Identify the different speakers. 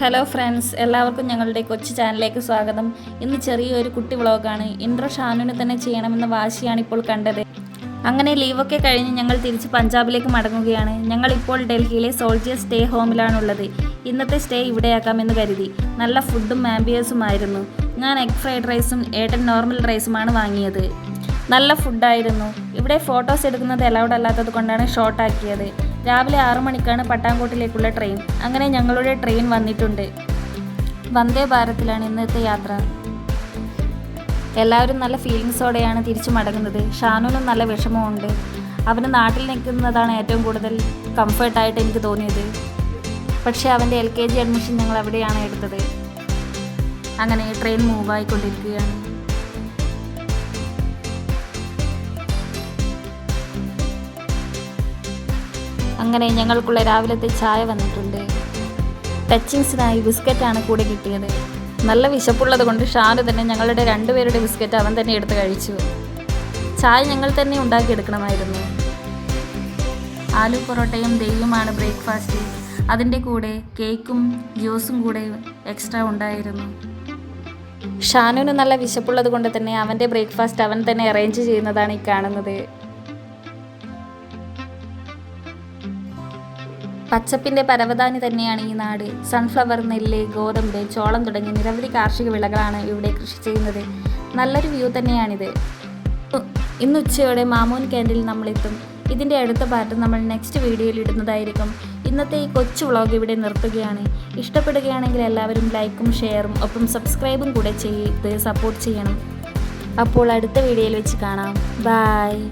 Speaker 1: Hello friends എല്ലാവർക്കും ഞങ്ങളുടെ കൊച്ചു ചാനലിലേക്ക് സ്വാഗതം. ഇന്ന് ചെറിയൊരു കുട്ടി വ്ളോഗാണ്. ഇൻട്രോ ഷാനുവിന് തന്നെ ചെയ്യണമെന്ന വാശിയാണ് ഇപ്പോൾ കണ്ടത്. അങ്ങനെ ലീവൊക്കെ കഴിഞ്ഞ് ഞങ്ങൾ തിരിച്ച് പഞ്ചാബിലേക്ക് മടങ്ങുകയാണ്. ഞങ്ങൾ ഇപ്പോൾ ഡൽഹിയിലെ സോൾജിയർ സ്റ്റേ ഹോമിലാണുള്ളത് ഇന്നത്തെ സ്റ്റേ ഇവിടെയാക്കാമെന്ന് കരുതി. നല്ല ഫുഡും ആംബിയൻസുമായിരുന്നു ഞാൻ എഗ് ഫ്രൈഡ് റൈസും ഏട്ടൻ നോർമൽ റൈസുമാണ് വാങ്ങിയത്. നല്ല ഫുഡായിരുന്നു ഇവിടെ ഫോട്ടോസ് എടുക്കുന്നത് അലൗഡ് അല്ലാത്തത് കൊണ്ടാണ് ഷോർട്ട് ആക്കിയത്. രാവിലെ ആറു മണിക്കാണ് പട്ടാങ്കോട്ടിലേക്കുള്ള ട്രെയിൻ. അങ്ങനെ ഞങ്ങളുടെ ട്രെയിൻ വന്നിട്ടുണ്ട്. വന്ദേ ഭാരതിലാണ് ഇന്നത്തെ യാത്ര. എല്ലാവരും നല്ല ഫീലിങ്സോടെയാണ് തിരിച്ചു മടങ്ങുന്നത്. ഷാനുവിനും നല്ല വിഷമമുണ്ട് അവന് നാട്ടിൽ നിൽക്കുന്നതാണ് ഏറ്റവും കൂടുതൽ കംഫർട്ടായിട്ട് എനിക്ക് തോന്നിയത്. പക്ഷേ അവന്റെ എൽ കെ ജി അഡ്മിഷൻ ഞങ്ങൾ അവിടെയാണ് എടുത്തത്. അങ്ങനെ ട്രെയിൻ മൂവ് അങ്ങനെ ഞങ്ങൾക്കുള്ള രാവിലത്തെ ചായ വന്നിട്ടുണ്ട്. ടച്ചിങ്സിനായി ബിസ്ക്കറ്റാണ് കൂടെ കിട്ടിയത്. നല്ല വിശപ്പുള്ളത് കൊണ്ട് ഷാനു തന്നെ ഞങ്ങളുടെ രണ്ടുപേരുടെ ബിസ്ക്കറ്റ് അവൻ തന്നെ എടുത്ത് കഴിച്ചു. ചായ ഞങ്ങൾ തന്നെ ഉണ്ടാക്കിയെടുക്കണമായിരുന്നു. ആലു പൊറോട്ടയും ദഹിയുമാണ് ബ്രേക്ക്ഫാസ്റ്റ്. അതിന്റെ കൂടെ കേക്കും ജ്യൂസും കൂടെ എക്സ്ട്രാ ഉണ്ടായിരുന്നു. ഷാനുവിന് നല്ല വിശപ്പുള്ളത് കൊണ്ട് തന്നെ അവന്റെ ബ്രേക്ക്ഫാസ്റ്റ് അവൻ തന്നെ അറേഞ്ച് ചെയ്യുന്നതാണ് ഈ കാണുന്നത്. പച്ചപ്പിന്റെ പരവതാനി തന്നെയാണ് ഈ നാട്. സൺഫ്ലവർ നെല്ല് ഗോതമ്പ് ചോളം തുടങ്ങിയ നിരവധി കാർഷിക വിളകളാണ് ഇവിടെ കൃഷി ചെയ്യുന്നത്. നല്ലൊരു വ്യൂ തന്നെയാണിത്. ഇന്ന് ഉച്ചയോടെ മാമൂൻ ക്യാൻഡിൽ നമ്മളെത്തും ഇതിന്റെ അടുത്ത പാർട്ട് നമ്മൾ നെക്സ്റ്റ് വീഡിയോയിൽ ഇടുന്നതായിരിക്കും. ഇന്നത്തെ ഈ കൊച്ചു വ്ളോഗ് ഇവിടെ നിർത്തുകയാണ്. ഇഷ്ടപ്പെടുകയാണെങ്കിൽ എല്ലാവരും ലൈക്കും ഷെയറും ഒപ്പം സബ്സ്ക്രൈബും കൂടെ ചെയ്ത് സപ്പോർട്ട് ചെയ്യണം. അപ്പോൾ അടുത്ത വീഡിയോയിൽ വെച്ച് കാണാം. ബായ്